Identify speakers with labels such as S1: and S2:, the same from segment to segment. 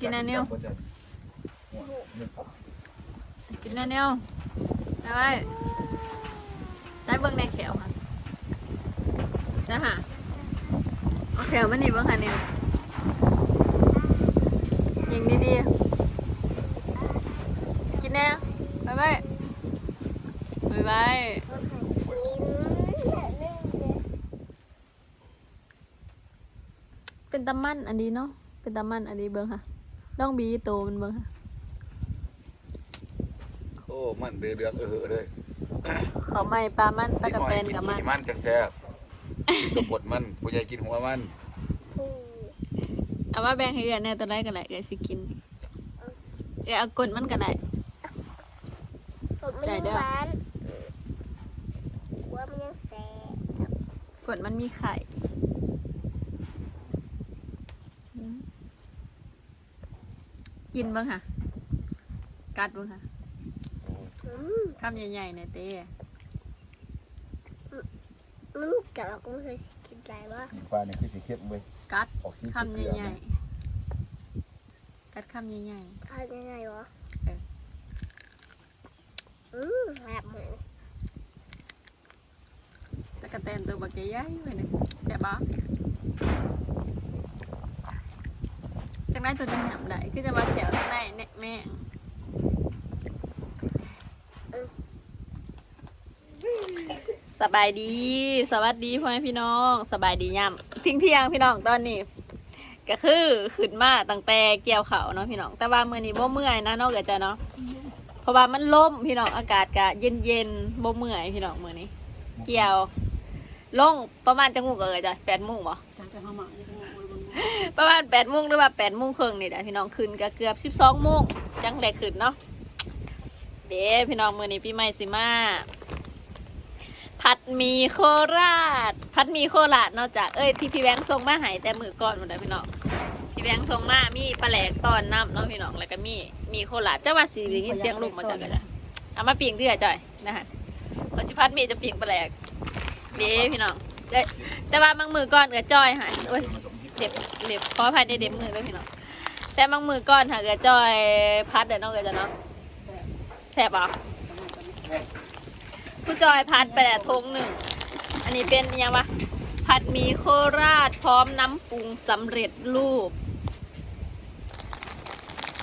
S1: กินอันนี้วกินอันนี้วได้ไหมได้เบิ่งในแขวค่ะจ้าค่ะเอาแขวมันนี่เบิ่งค่ะนิวยิงดีๆกินแน่ไปไปไปไปเป็นตะมันอันนี้เนาะเป็นตะมันอันนี้เบิ่งค่ะ ต้องบีโตมันเบิ่งค่ะ
S2: โอ้มันเดือดเดือดเออเลย
S1: เขาไม่ปลามันตะกะแตนกับมัน
S2: มันจักแซ่บกินตัวบดมันผู้ใหญ่กินหัวมัน
S1: เอาว่าแบ่งให้เอือแน่ตัวได้ก็ได้เอือสิกินเอือเอากดมันก็ได้ใจเด้อ
S3: ว่ามันยังแสบ
S1: กดมันมีไข่อืม กินเบ้างค่ะ กัดเบ้างค่ะ
S3: อืม
S1: คำใหญ่ๆเนี่ยเต้
S3: มันกับเราก็ไม่เคยกินอะไรวะ
S2: ปลาเนี่ยคือสีเข้มเว้ย
S1: กัด
S2: ออกสี
S1: คำใหญ่ๆกัดคำใหญ่
S3: ทานยังไงวะ
S1: เออ
S3: อืมแบบหมู
S1: ๆตะกะแตนตัวบักใหญ่ๆไว้เนี่ยแซ่บปะจัง ได้ตัวจังหยำได้คือจะมาแถวในเนี่ยแม่สบายดี สวัสดีพ่อแม่พี่น้อง สบายดีย่ำทิ้งเที่ยงพี่น้องตอนนี้ ก็คือขึ้นมาตั้งแต่เกี่ยวเขาเนาะพี่น้อง แต่ว่ามือนี้บ่เมื่อยนะนอกจากจะเนาะเพราะว่ามันล่มพี่น้องอากาศก็เย็นเย็นบ่เมื่อยพี่น้องมือนี้ เกี่ยวลงประมาณจังงูก็เออจ้ะแปดโมงบ่ ประมาณแปดโมงหรือว่าแปดโมงครึ่งนี่แหละพี่น้องขึ้นก็เกือบสิบสองโมงจังแหลกขึ้นเนาะเด้พี่น้องมือนี้พี่ไม่สิมาผัดมีโคราชผัดมีโคราชนอกจากเอ้ยที่พี่แบงค์ส่งมาหายแต่มือก่อนหมดเลยพี่น้องพี่แบงค์ส่งมามีปลาแหลกตอนน้ำเนาะพี่น้องแล้วก็มีมีโคราชเจ้าว่าสีได้ยินเสียงลูกมาจากกันเอามาปิ่งเดือจ่อยนะฮะพอสิพัดมีจะปิ่งปลาแหลกเด้พี่น้องแต่ว่าบางมือก่อนเอือจ้อยหายโอ้ย เด็บเด็บขออภัยในเด็บมือด้วยพี่น้องแต่บางมือก่อนหาเอือจ้อยพัดเดี๋ยวน้องเอือจะเนาะแสบเหรอผู้จอยพัดไปแล้วทงหนึ่ง อันนี้เป็นยังวะผัดมีโคราชพร้อมน้ำปรุงสำเร็จรูป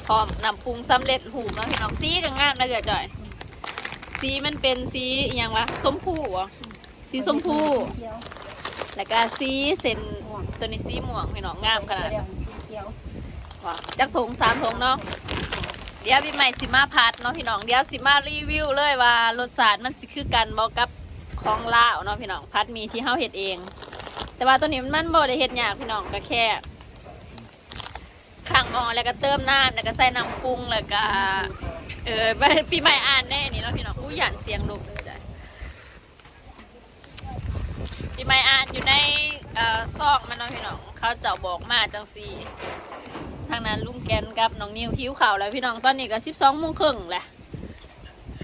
S1: พร้อมน้ำปรุงสำเร็จรูปเนาะพี่น้องสีก็งามนะเกิดจอยสีมันเป็นสีอหยังวะส้มพูเหรอสีส้มพู แล้วก็สีเส้นตัวนี้สีม่วงพี่น้องงามขนาดว้าวจักถงสามถงเนาะเดี๋ยวพี่ใหม่สิมาพัดเนาะพี่น้องเดี๋ยวสิมารีวิวเลยว่ารสชาติมันสิคือกันบ่กับของลาวเนาะพี่น้องพัดหมีที่เฮาเฮ็ดเอง แต่ว่าตัวนี้มันบ่ได้เฮ็ดยากพี่น้องก็แค่ข้างหม้อแล้วก็เติมน้ำแล้วก็ใส่น้ำปรุงแล้วก็เออปีใหม่อ่านแน่นี่เนาะพี่น้องอู้หยันเสียงลูก เลยจ้ะปีใหม่อ่านอยู่ในเอ่อซอกมันเนาะพี่น้องเขาเจ้าบอกมาจังซี่ทางนั้นลุงแกนกับน้องนิวหิวข่าวแล้วพี่น้องตอนนี้ก็สิบสองโมงครึ่งแหละ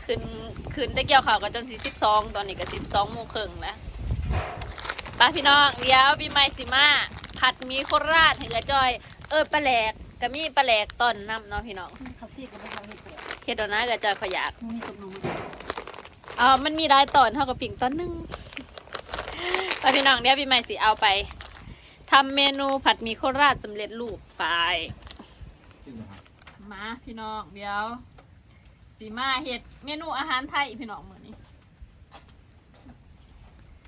S1: ขึ้นขึ้นได้เกี่ยวข่าวก็จนสิสิบสองตอนนี้ก็สิบสองโมงครึ่งแล้วไปพี่น้องเดี๋ยวพี่ไม้สิมาผัดหมีโคราชให้กระจอย เออปลาแหลกก็มีปลาแหลกตอนน้ำเนาะพี่น้อง
S4: เขาที่กับเขาเห็ดเปลือก
S1: เฮ็ดเอานะกระจอยขอยาก
S4: มีตกลงมา
S1: เอ๋อมันมีหลายตอนเท่ากับปิ่งตอนหนึง ไปพี่น้องเดี๋ยวพี่ไม้สิเอาไปทำเมนูผัดหมีโคราชสำเร็จรูปไปมาพี่น้องเดี๋ยวสีมาเห็ดเมนูอาหารไทยพี่น้องมื้อนี้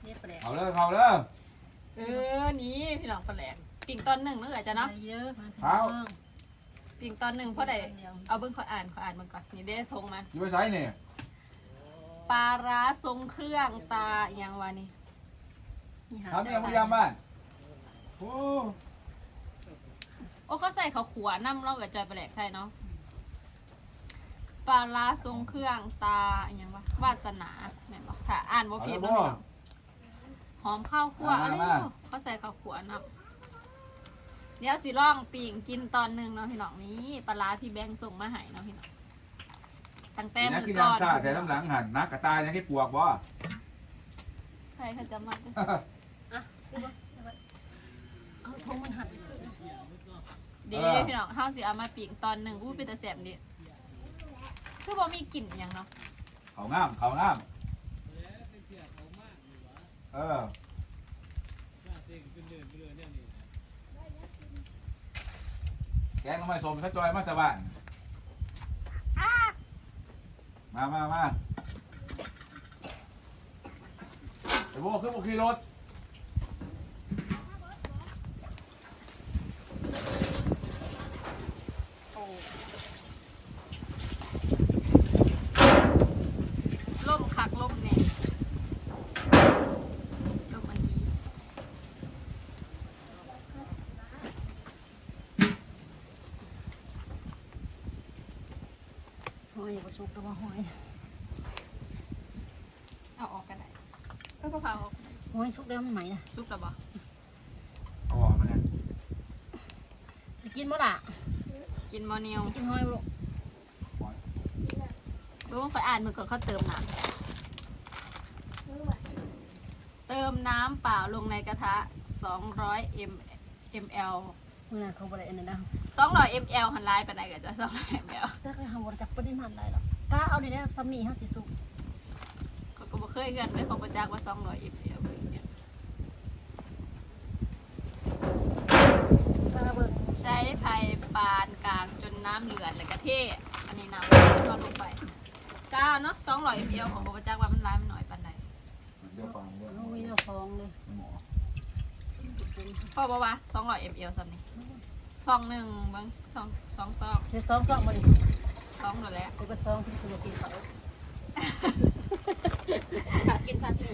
S4: เห็ดเปลือก
S2: เอาเลยเอาเลย
S1: เออนี่พี่น้องปลาแหลกปิ่งตอนหนึ่งเมื่อไหร่จะเนาะ
S4: เยอะมา
S2: เอา
S1: ปิ่งตอนหนึ่งเพราะใดเอาเบิ้งขออ่านขออ่านมันก่อนนี่เด้ทงมัน
S2: อยู่ไปใส่เนี่ย
S1: ปลาร้าทรงเครื่องตาอหยังวะนี่
S2: ทำยังพยายามบ้านโอ้
S1: โอ้เขาใส่เขาวขัวน้ำเล่ากับจอยปลาแหลกไทยเนาะปลาร้าทรงเครื่องตาอหยังวะวาสนาแม่นบ่ถ้าอ่านบ่ผิดเนาะพี่น้องหอมข้าวคั่วอะไรเขาใส่ข้าวขัวน้ำเดี๋ยวสิลองปิ่งกินตอนหนึ่งเนาะพี่น้องนี้ปลาร้าพี่แบงค์ส่งมาให้เนาะพี่น้องตั้งแต่
S2: นี่
S1: มื
S2: คือ
S1: อก่อน
S2: น้ำชาแต่น้ำหลังหันนักกระตายยังให้ปวกบ่
S1: ใครเขาจะมาก็
S4: เขาทงมันหัดไปขึ้น
S1: บเดี๋ยวพี่น้องข้าวสิเอามาปิ้งตอนหนึ่งอู้เป็นตะแสบดิคือบ่มีกลิ่นอหย่างเนาะ
S2: เขางามเขางามเออแกงทำไมสมสักจอยมาจากบ้าน มามามาไอ้โบขึ้นโบขี่รถ
S1: ล่มคักล่มแน่ล่มอันนี้
S4: หอยอย่าไปสุกตัวหอย
S1: เอาออกกันไหนเออพะพาออก
S4: หอยสุกแล้วมันไหมนะ
S1: ซุกแล้วบ่
S2: เอาออกมาเนี่ย
S4: จะกินบ่ล่ะ
S1: กินมอเนียว
S4: กินหอยบ่ลูก
S1: รู้ว่าไฟอ่านมือก่อนเขาเติมน้ำเติมน้ำเปล่าลงในกระทะ 200 m ml
S4: เมื่อเขาบ่ได้อันนั้นนะ
S1: 200 ml หันไลน์ไปไหนกันจ้ะ200 ml
S4: ถ้าเขาทำบ่จักปริมาณได้หรอกกล้าเอานี่นะซ้ำนี่เฮาสิสุก
S1: ก็ก็บ่เคยกันเลยของประจักษ์ว่า200 ml เนี่ย
S4: กล้าเบิ่ง
S1: ใช้ไฟปานกลางจนน้ำเหลือดแล้วก็เทอันนี้น้ำก็ลงไปกาเนาะ200 ml ของประจักษ์ว่ามันร้ายมันหน่อยปานใด
S2: เดี๋ยวฟังเรื่อง
S4: เอามีเจ้าของเลย
S2: หมอ
S1: พ่อบอกว่า200 ml ซ้ำนี่ ซองหนึ่งเบิ่งสองสองซอง
S4: เดี๋ยวซ้อมซ้อมบ่ดิ
S1: ซองนั่นแหละ
S4: เดี๋ยวก็ซ้อมที่คือกินเขา
S1: กินทันที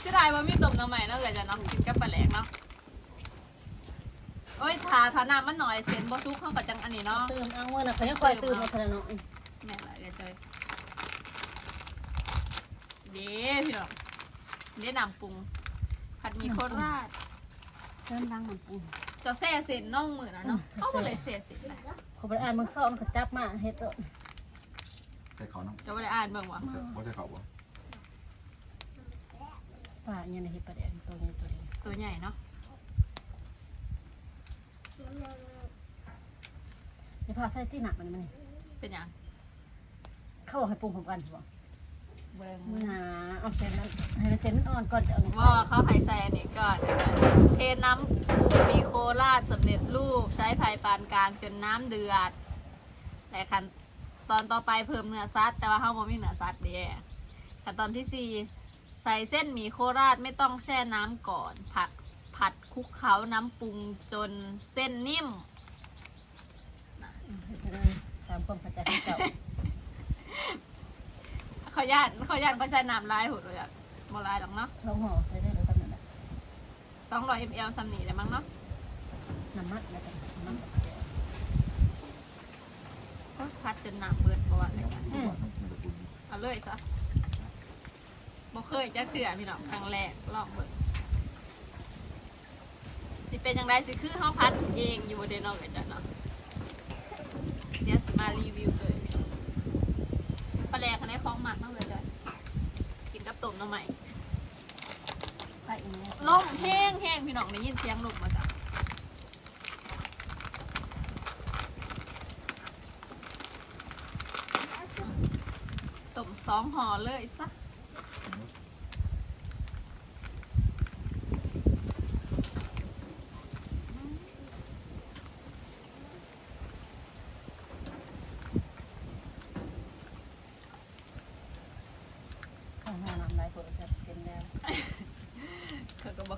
S1: ที่ได้ว่ามีต้มน้ำใหม่เนาะเกิดจะเนาะกินกับปลาแหลกเนาะโอ้ยทาทาน้ำมันหน่อยเส้นบ่ซุกเข้ากับจังอันนี้เนาะ
S4: ตื่นเอาเมื่อน่ะเขายังคอยตื่นมาซะแล้วเนาะ
S1: แม่นละเดี๋ยวเจอเด้พี่น้องเด้น้ำปรุงผัดหมีโคราช
S4: เริ่มดังมันปู
S1: เจะแซ่เส้นน่องมือนะเนาะเขาบ่เลยแซ่เส้นเลย
S4: เขาบ่ได้อ่านเมืองซ้อมเขาจับมาเฮ็ดเด้อ
S2: ใส่เขาน้ำ
S1: จะบ่ได้อ่านเบิ่งว่ะ
S2: บ่ใส่เขาบ่
S4: ป่าเนี่ยเฮ็ดปลาแดงตัวนี้ตัวนี้
S1: ตัวใหญ่เนาะ
S4: เดี๋ยวพาใส่ที่หนักมันมานี่
S1: เป็นหยัง
S4: เข้าให้ปรุงของกันบ่
S1: เบิ่ง
S4: มือหาเอาเส้นนั้นให้มันเส้นมันอ่อนก่อนจะเอาลงไป
S1: ว่าเขาให้ใส่อันนี้ก่อนเทน้ำปูมีโคราชสำเร็จรูปใช้ไฟปานกลางจนน้ำเดือด แต่ขั้นตอนต่อไปเพิ่มเนื้อสัตว์แต่ว่าเขาบ่มีเนื้อสัตว์เด้ขั้นตอนที่สี่ใส่เส้นหมี่โคราชไม่ต้องแช่น้ำก่อน ผัดผัดคลุกเคล้าน้ำปรุงจนเส้นนิ่ม
S4: เฮ็ดไปเลยตามความเข้าใจของเจ้า
S1: เขาญาติเขาญาติเขาใช้น้ำลายหุ่นเลยอะโมลายหรอกเนาะ
S4: ช่องห่อใส่ได้ 200 ml สำนี
S1: เลยมั้งเนาะ
S4: น้ำมันแล้วกันน้ำมัน
S1: ก็พัดจนน้ำเบิดบ่ว่าเลยกันเอาเลยซะบ่เคยจะเสือพี่น้องครั้งแรกลองเบิดสิเป็นยังไงสิคือห้องพัดเองอยู่บนเดนอกเลยจ้ะเนาะเดี๋ยวสิมารีวิวเลยปลาแรกอะไรของมันมากเลยจ้ะกินกับตุ่มหน่
S4: อไม้ ล้ว
S1: ล่มแห้งแห้งพี่น้องได้ยินเสียงลมมาจ้ะต้มสองห่อเลยซะ
S4: ข้าวห่น้ำลายเปิดจะเส้นแล้ว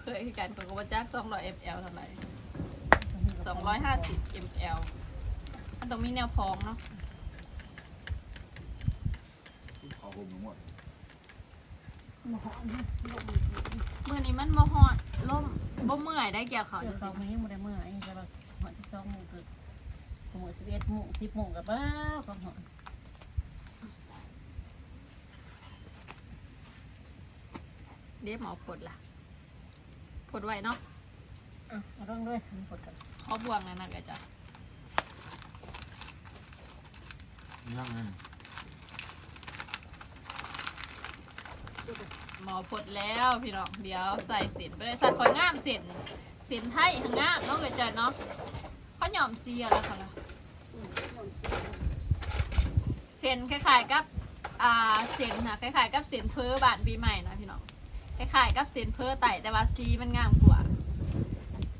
S1: เขาก็บ่เคยคือกันเขาก็บ่จัก200 ml เท่าไหร่250 ml มันต้องมีแนวพองเนาะ
S2: เขาผมทั้งหมด
S4: หม้อนี่
S1: มื้อนี้มันบ่ฮอดล่มบ่เมื่อยได้เกี่ยวเขา
S4: เดี๋
S1: จั
S4: ยว
S1: ง
S4: เขา
S1: ซี่
S4: ไม่ให้หมดได้เมื่อไอ้จะแบบหอที่สองโมงคือหมดสิบเอ็ดโมงสิบโมงกับบ้าก็หอ
S1: เดี๋ยวหมอผดล่ะผ ดไว้เนาะ
S4: อะเอาเรื่องด้วยมีผลกัน
S1: ขอบวงนั่นน่ะก็จะ
S2: ยังไง
S1: หมอผดแล้วพี่น้องเดี๋ยวใส่เส้นไปเลยสัตว์คอยงามเส้นเส้นไทยหางามเนาะก็จะเนาะขเขาหย่อมซีอะไรคะล่ะเส้นคล้ายๆกับอ่าเส้นค่ะคล้ายๆกับเส้นเพอบานปีใหม่นะพี่น้อง คล้ายๆกับเส้นเพอไต่แต่ว่าสีมันงามกว่า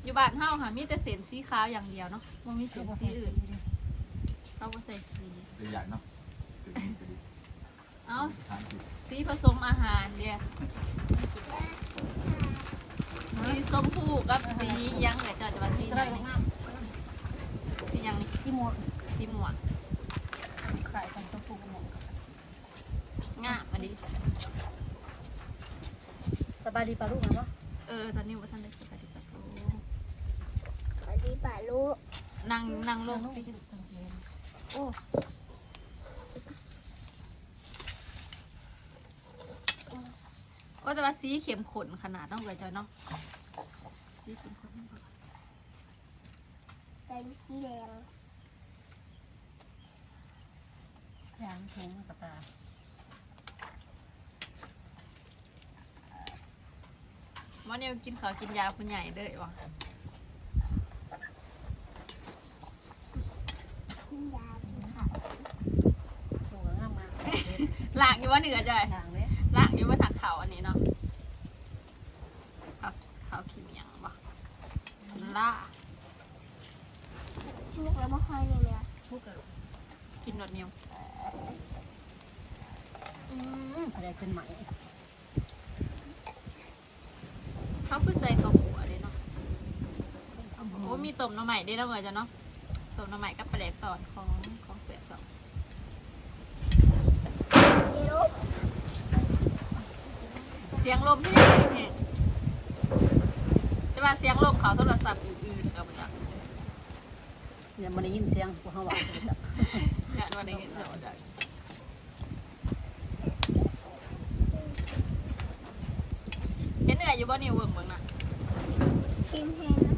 S1: อยู่บ้านเฮาค่ะมีแต่เส้นสีขาวอย่างเดียวเนาะมันมีเส้นสีอื่นเราก็ใส่สี
S2: เดี๋ยวใหญ่เนาะตื่นตื่นตื่น
S1: เอ้า
S2: ทานสิ
S1: สีผสมอาหารเดียสีส้มผู้กับสีหยังแต่จะจะว่าสี
S4: ก็
S1: ไหน
S4: ได้
S1: นี่
S4: งาม
S1: สีหยังนี่
S4: ที่หมด
S1: สีม่วง
S4: ขายกันต้องปลูกหมด
S1: งามอันนี้
S4: สบายดีป่ะลูกนะวะ
S1: เออตอนนี้ว่าท่านได้สกัดกับโอ้
S3: สวัสดีป่าลูก
S1: นั่งนั่งลง
S4: ลูก
S1: สิ
S4: ที่ตั้งใจ
S1: โอ้ก็แต่ว่าสีเข้มข้นขนาดต้องเกิดจอยเนาะสีเข้มข้น
S3: เต็มสีแดง
S4: ยางถุงกระตา
S1: มอนิวกินข้าวกินยาคุณใหญ่เด้อวะ
S3: ขึ้นยากินค่ะ
S4: ถูกงามมาก
S1: หลากอยู่ว่าเหนือจอย
S4: ยางเลย
S1: หลากอยู่ว่าถักเขาอันนี้เนาะเขาเขาขี้เมียงปะล่า
S3: ชุกแล้วไม่ค่อยเลยเนี่ย
S4: ทุกข์
S1: กินรสเนียว
S4: อืมอะไรเป็นไหม
S1: เขาคือใส่ข้าวหัวเลยเนาะโอ้มีต้มหน้ำใหม่ได้แล้วเหมือนจะเนาะต้มหน้ำใหม่กับปลาแดกตอนของของเสียบสอง
S3: เดี๋ยว
S1: เสียงลมที่แห้งจะว่าเสียงลมเขาโทรศัพท์อื่นๆก็มาจาก
S4: อย่ามาได้ยินเสียงพวกเขาว่า
S1: งานวันนี้เห็นเขาจากเห็นเหนื่ อยอยู่บ่นิวเบิ่งเบิ่งน่ะ
S3: กินแห้งนะ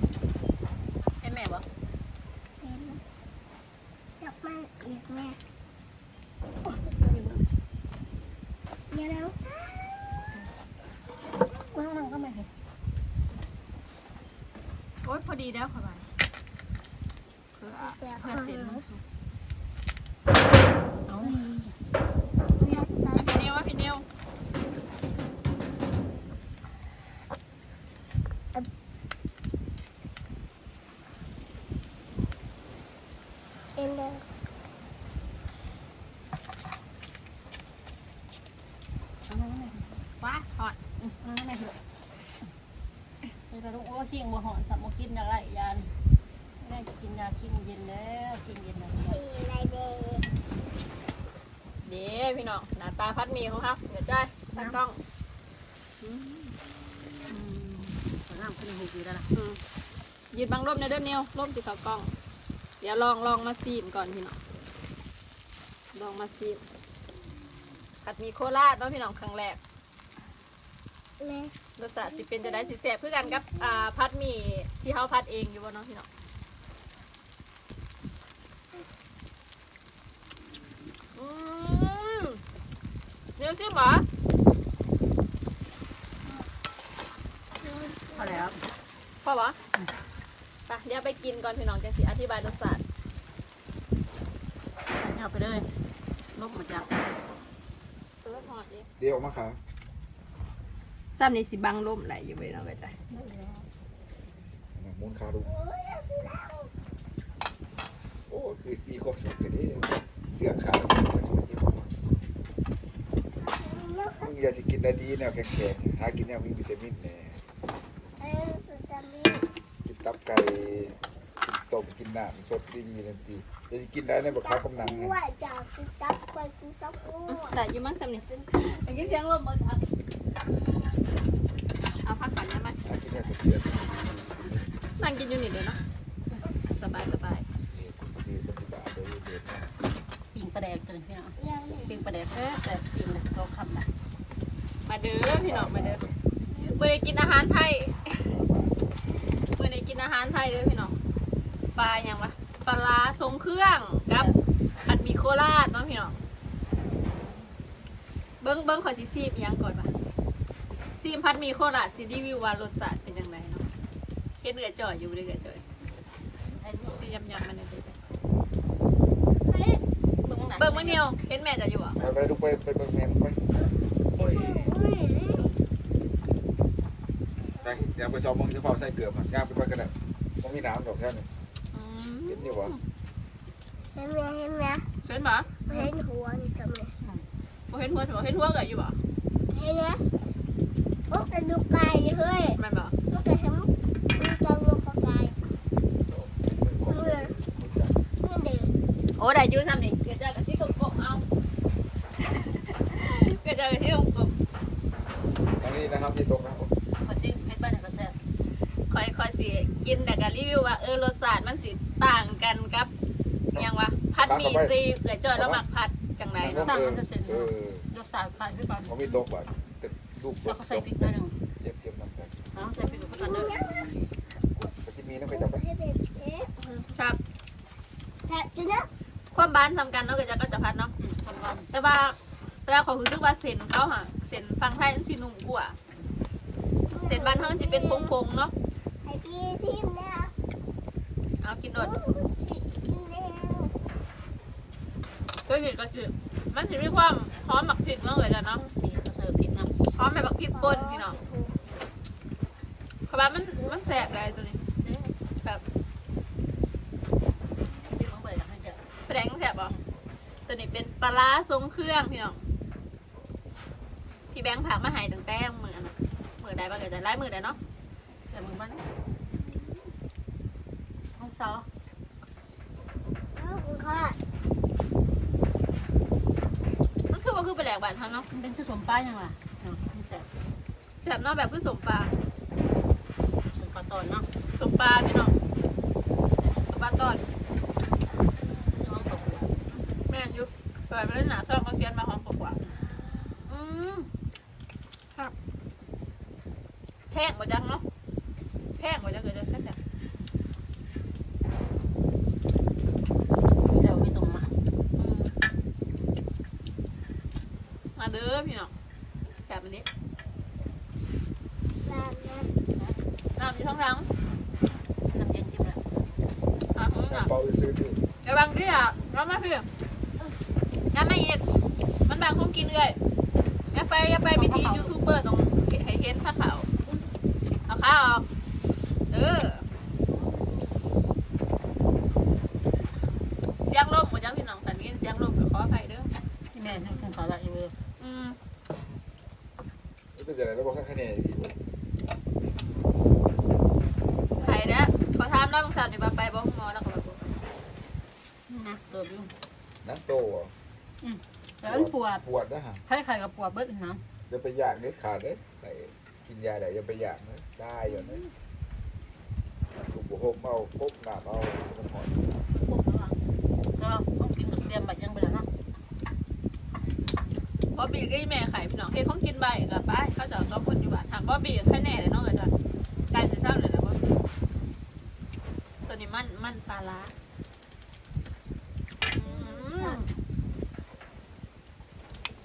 S1: เห็นแม่บ่
S3: เห็นนะอยากมาอีกแม่เดี๋ยวแล้ว
S4: นั่งนั่งก็ไม่เห็น
S1: โอ๊ยพอดีแล้วขอไปเพื่อเพื่อเส้นมันสุก
S4: เอา
S3: อยากตา
S1: อะพี่นิวว่าพี่นิว
S3: เอ็นเดอร์
S4: เอานั่งไม่เห็น
S1: ว้าหอด
S4: อืมนั่งไม่เห็นใส่ไปลูกโอ้ชิ งบ่หอนสับบ่กินอะไรยานไม่ได้จะกินยาชิงเย็นแล้วชิงเย็นแล้ว
S3: สีอะไรเด็ก
S1: เด้พี่น้องหน้าตาพัดหมีของเขาเดี๋ยวจ้อยตั้งกล้องอืม
S4: อืมน้ำขึ้นหูอยู่แล้วล่ะ
S1: อืมยืดบังร่มในอยเด้อนิวร่มสิเขากล้อง เดี๋ยวลองลองมาซีมก่อนพี่น้องลองมาซีมผัดหมีโคราชเนาะพี่น้องครั้งแรก
S3: แม่
S1: รสชาติสิเป็นจะได้สิแสบคือกันกับอ่าพัดหมี่ที่เขาพัดเองอยู่บ่เนาะพี่น้องอืมเดี๋ยวซิมเหรอ
S4: พอแล้ว
S1: พ่อวะไปเดี๋ยวไปกินก่อนพี่น้องจังสิอธิบายรสชาติ
S4: เอาไปเลยลบมาจาก
S1: เออหอดดิ
S2: เดี๋ยวออกมาขา
S1: ซ้ำนี่สิบังลมไหลอยู่เว้ยน้องกระจาย
S2: มูนขาดูโอ้คือมีครบสุดเลยนี่เสื้อขาวมาชิมชิมมึงอยากจะกินได้ดีแนวแข็งๆหากินแนวมีวิตามินแน่
S3: เออสุดจะมี
S2: กินตับไก่กินต้มกินน้ำสดดีๆนั่นดีจะกินได้ในบักข้าวกำลังไง
S3: ว่าจะกินตับไปกินตับอ้วน
S1: แต่อยู่มั้งซ้ำนี่ได้ยินเสียงลมบ่ครับเอาพักก่อนได้ไหม
S2: หากินได้สดเสียด
S1: นั่ง กินอยู่นี่เดี๋ยวเนาะสบายสบาย
S2: ปิ่
S4: งปลาแดกตัวนี้พี่น้องปิ่งปลาแดกเออแต่สิ่งเลยโตคำนะ
S1: มาเด้อพี่น้องมาเด้อเมื่อได้กินอาหารไทยเมื่อได้กินอาหารไทยเด้อพี่น้องปลาอย่างวะปลาร้าทรงเครื่องกับผัดหมี่โคราชเนาะพี่น้องเบิ้งเบิ้งขอสิซีบอิหยังก่อนปะซีมผัดหมี่โคราชสิรีวิวว่ารสชาติ เป็นยังไงเนาะเฮ็ดเอือจ่อยอยู่เด้อเอือจ่อย
S4: ไอ้
S1: ซียำยำมันเนี่ย
S3: เฮ้ย
S4: เบิ่งหนัง
S1: เบิ่งมื้อเดียวเห็นแม่จะอยู่อะ
S2: ไปไปลูกไปไปเบิ่งแม่ไปโอ้ย
S3: อุ้ย
S2: ไปเดี๋ยวไปชมมึงจะเผาใส่เกลือผักย่างไปก่อนก็ได้มันมีน้ำดอกแค่นี้
S1: อืม
S2: เห็นอยู่วะ
S3: เห็นไหมเห็นไหม
S1: เห็นปะ
S3: เห็นหัวนี่ทำไม
S1: บ่เห็นหัวใช่บ่เห็นหัวก็อยู่บ่
S3: เห็นไหมโอ้กระดูกไก่เฮ้ย
S1: แม่นบ่
S3: โอ้กระดูกมันจะลูกไก่เมื่อเมื่อเดือน
S1: โอ้ ได้อยู่ซ้ำนี่เกิดจากกะสิกบกเอาเกิดจากกะสิกบก
S2: ตรงนี้นะครับที่ตรงนะครับ
S4: ขอชิมเฮ็ดบ้านก็แซ่บ
S1: คอยคอยสิกินแต่ก็รีวิวว่าเออรสชาติมันสิต่างกันกับอิหยังวะพัดหมีตีเกิดจอยแล้วหมักพัดจังได
S2: เออ
S1: เนาะ
S2: เออ
S4: รสชาติคล้ายคือกัน
S2: เขามีโต๊ะแบบแต่ลูก
S4: แล้วเขาใส่พริกหน่อยหนึง
S2: เจ็บเจ็บน้ำกัน
S4: เอาใส่พริกกันเด้อ
S2: ไปกินมีนะไปจับไป
S3: ให้เป็นเอ๊ะ
S1: ครับ
S3: ถ้าจุดนะ
S1: ความบ้านสำคัญเนาะเกิดจากก็จะพัดเนาะ
S4: อืมคนวัน
S1: แต่ว่าแต่ว่าเขาคือว่าเส้นเขาฮะเส้นฟังไทยมันสินุ่มกว่าเส้นบ้านเขามันสิเป็นพงๆเนาะ
S3: ให้พี่ทิมนะ
S1: เอากินโดด
S3: สิกินแล้ว
S1: ก็คือก็คือมันสิมีความหอมหมักพริกเนาะเลยจ้ะเนาะ
S4: มีก็เสิร์ฟพริกนำ
S1: หอมแบบพริกป่นพี่น้องเพราะว่ามันมันแสบได้ตัวนี้แบบ
S4: พริกลงไปอยากให้แซ่บ
S1: แปลงแสบบ่ ตัวนี้เป็นปลาร้าทรงเครื่องพี่น้องพี่แบงค์ผักมาใหายตั้งแต่มือนะมือใดบ้างเกิดจะไล่มือใดเนาะ
S4: แต่มึงมันห้องซอ
S3: เอาคุณค่ะ
S1: มันคือว่าคือไปแหลกบานทางเนาะ
S4: มันเป็นคือสมป้ายังวะเนาะมันแซ่บ
S1: แสบเนาะแบบคือสมปลา
S4: สมปลาตอนเนาะ
S1: สมปลาพี่น้องสมปลาตอน
S4: ช่องตก
S1: แม่นอยุบปล่ อยมาเล่นหนาช่องเขาเขียนมาหอมกว่าๆอืมครับแพงกว่าจังเนาะแพงกว่าจังเกิดจะแซ่บ
S4: เดี๋ยวมีตรงมา
S1: อืมมาเด้อพี่น้องแบบนี้
S3: ร้านนั้น
S1: น้ำอยู่ทั้งทั้ง
S4: น้ำเย็นจิ้มเลย
S1: อะอืมอะ
S2: เปาซื้อที่
S1: เดี๋ยวบางที่อะน้ำมาพี่ น้ำมาอีก มันบางคงกินเลยอย่าไปอย่าไปวิธียูทูบเบอร์ตรงให้เห็นผ้าขาวเอาข้าวออกเออเสียงลมหมดยังพี่น้องสันนี้เสียงลมขออภัยเด้อ
S4: ที่แม่ให้คุณขอละอีเวอร์
S1: อืม
S2: นี่เป็นอะไรแล้วบอกคะแนนดี
S1: ไข่เด้อขอถามน้องสาวนี่มาไปบ้องหมอแล้วก็มาบอก
S4: นะตัวบิว
S2: น้ำโต
S4: แล้ วมันปวด
S2: ปวดนะฮะ
S4: ให้ไข่กับปวดเบิดนะ
S2: จะไปอยากเด็ดขาดเลยใส่กินยาไหนจะไปอยากนะได้อยู่นะถูกบุหกเอาพบหนาเอามันหอย
S4: ปวดระวังก็ต้องกินกับเตรียมบัตรยังไปแล้วเนาะ
S1: เพราะบีก็แม่ไข่พี่น้องเฮ้ยเขากินใบกับป้าเขาจะต้องคนอยู่บ้านถามว่าบีแค่แน่เลยน้องเอ๋ยจ้ะกลายเป็นเศร้าเลยแล้วว่าตัวนี้มันมันปลาร้าอืม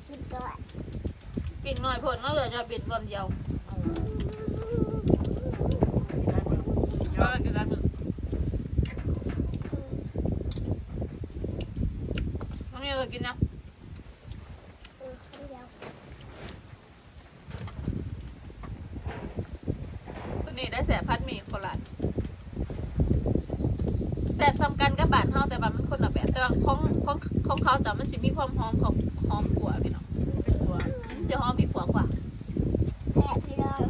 S3: กินก่อน
S1: ปิ่นหน่อยผลน้องเอ๋ยจะปิ่นก่อนเดียวเดียวนกินได้มึงน้องเอ๋ยกินนะตัวนี้ได้แสบพัดหมีโคราชแสบซ้ำกันกับบานเฮาแต่ว่ามันคนละแบบแต่ว่าของของของเขาแต่มันสิมีความหอมของหอมกว่าพี่น้อง
S4: ตัว
S1: มันจะหอมพริกกว่ากว่า
S3: แม่พี่น้อง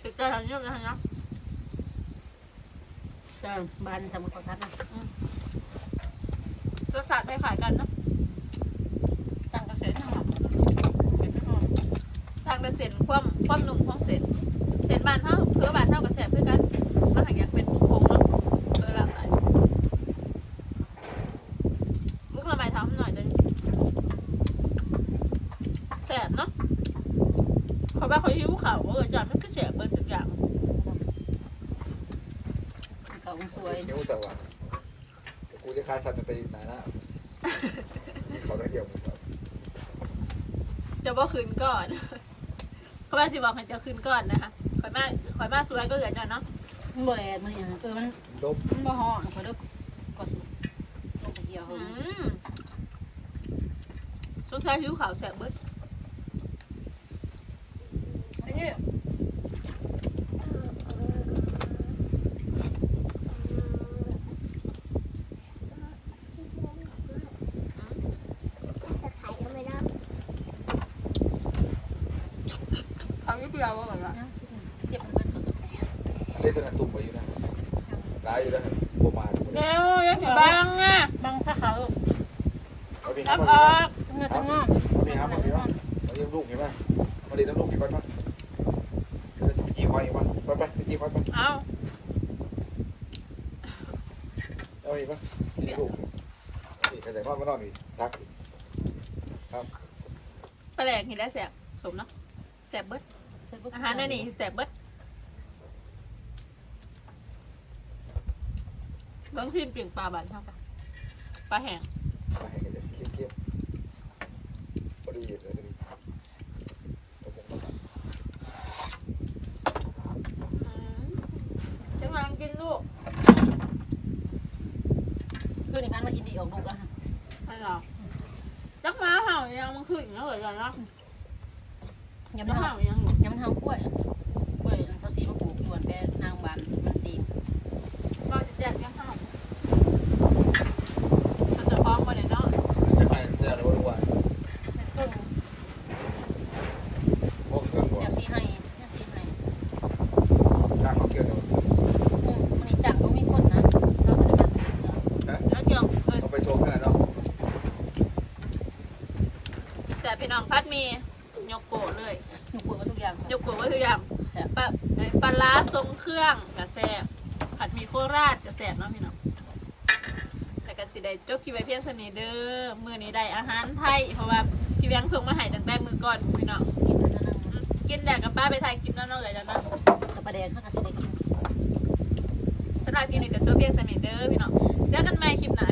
S1: ถึงใจทำยุ่งนะฮะ
S4: จะบานสำหรับขอทัดนะ
S1: รสชาติคล้ายๆกันเนาะ
S4: ตั้งกระเซ็นทั้งหมดเป็นไม่พอ
S1: ทางแต่เส้นความความนุ่มของเส้นเส้นบานเท่าเพื่อบานเท่ากับแสบเพื่อกันมันหักอยากเป็นผงๆเนาะเออหลากหลายมุกระบายทำหน่อยเลยแสบเนาะเขา ว่าเขาหิวข่าวว่าเออจานมันก็แสบเบิดทุกอย่าง
S4: เก่าสวย
S2: นิ้วแต่ว่ากูจะคาสันตีนนะเขาได้เดียวมึง
S1: จะว่าคืนก่อนเขาว่าสิบอกให้จะคืนก่อนนะคะข่อยมาข่อยมาสวยก็เหลือจอนเนาะ
S4: มันบ่แอดมันนี่เออมัน
S2: ดม
S4: มันบ่ฮ้อนขอเด้อก่อนสิลงไปเกี่ยว
S1: อื
S4: เฮ้ย
S1: มสุดท้ายผิวขาวแสบเบิด
S4: อันนี้
S3: จะถ่ายทำไมนะ
S1: ขาวนิดเดียวว่าแบบว่า
S4: เก็บมันเบิดก่อน
S2: เล่นตัวนั้นตุ่มไปอยู่นะร้ายอยู่นะประมาณ
S1: เร็วยังสิบังอะ
S4: บางถ้าเขา
S2: เอาไป
S1: รั
S2: ห้า
S1: บ
S2: ม
S1: อ
S2: เอา
S1: อก
S4: เงินจะงอก
S2: ไปห้ามเอาไปห้ามเอาเลี้ยงลูกเห็นไหมมาเลี้ยงลูกเห็นก่อนมั้ยจะไปจีควายมั้ยไปไปไปจีควายไป
S1: เอา
S2: เอาอีกมั้ยจีลูกนี่ใครใส่นอนก็นอนนี่ทักอีก
S1: ปลาแหลกนี่ได้แสบสมเนาะแสบเบิดอาหารนั่นนี่แสบเบิดบางทีเปลี่ยนปลาบานเท่ากันปลาแห้ง
S2: ไปให้กันจะเคี้ยวๆพอดีเลยตอนนี้เอาผมมา
S1: อืมจังหวะกินลูก
S4: คือนี่พันมาอินดีออกลูกแล้วฮะ
S1: ไม่หรอกจักมาเห่ายังมันขึ้นแล้วเหรอจ๊ะเนาะ
S4: ยำ
S1: จั
S4: มันเฮา
S1: เห่ายังยำ
S4: มันเฮากล้วยกล้วยเซาซีมาปลูกยวนแกนางบานมันตี
S1: ก็จะแจกยังเห่ามันจะพร้อมมาเลยเนาะ
S2: จะไปเดี๋ยวเราดูว่า
S4: เครื่อง
S2: พวกเครื่องก่อน
S4: แนวซีให้แนวซีให้
S2: ข้างเขาเกี่ยวเนี่ย
S4: อืมมันนี่จังก็มีคนนะเราก็ได้มา
S1: แล้วเกี่ยวเอ้ย
S2: ต้องไปโชว์ขนาดเนาะ
S1: แสบพี่น้องพัดมี
S4: อย่าง
S1: ยกโปะไว้ทุกอย่าง
S4: แซ่บ
S1: ปลาเอ้ยปลาร้าทรงเครื่องกระแซบผัดหมีโคราชกระแซบเนาะพี่น้องแต่ก็สิได้จบคลิปไว้เพียงสนิทเด้อมื้อนี้ได้อาหารไทย เพราะว่าพี่แบงค์ส่งมาให้ตั้งแต่มื้อก่อนพี่น้อง
S4: กินแล้วนั่ง
S1: กินแดกกับป้าไปไทยกินน้ำเนาะเลยจ้ะเนาะ
S4: กับปลาแดงเขาก็สิได้กิน
S1: สำหรับคลิปนี้ก็จบเพียงสนิทเด้อพี่น้องเจอกันใหม่คลิปหน้าพี่น้อง